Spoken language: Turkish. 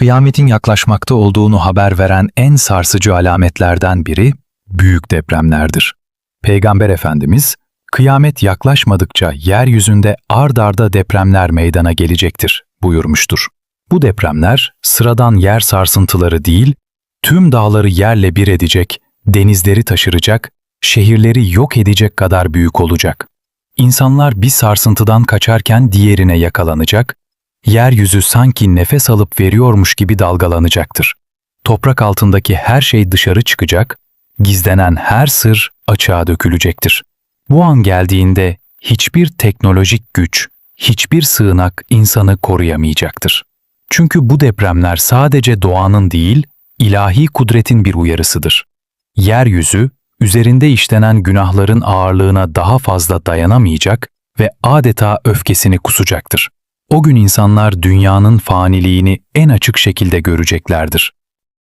kıyametin yaklaşmakta olduğunu haber veren en sarsıcı alametlerden biri büyük depremlerdir. Peygamber Efendimiz, kıyamet yaklaşmadıkça yeryüzünde ard arda depremler meydana gelecektir buyurmuştur. Bu depremler sıradan yer sarsıntıları değil, tüm dağları yerle bir edecek, denizleri taşıracak, şehirleri yok edecek kadar büyük olacak. İnsanlar bir sarsıntıdan kaçarken diğerine yakalanacak, yeryüzü sanki nefes alıp veriyormuş gibi dalgalanacaktır. Toprak altındaki her şey dışarı çıkacak, gizlenen her sır açığa dökülecektir. Bu an geldiğinde hiçbir teknolojik güç, hiçbir sığınak insanı koruyamayacaktır. Çünkü bu depremler sadece doğanın değil, ilahi kudretin bir uyarısıdır. Yeryüzü, üzerinde işlenen günahların ağırlığına daha fazla dayanamayacak ve adeta öfkesini kusacaktır. O gün insanlar dünyanın faniliğini en açık şekilde göreceklerdir.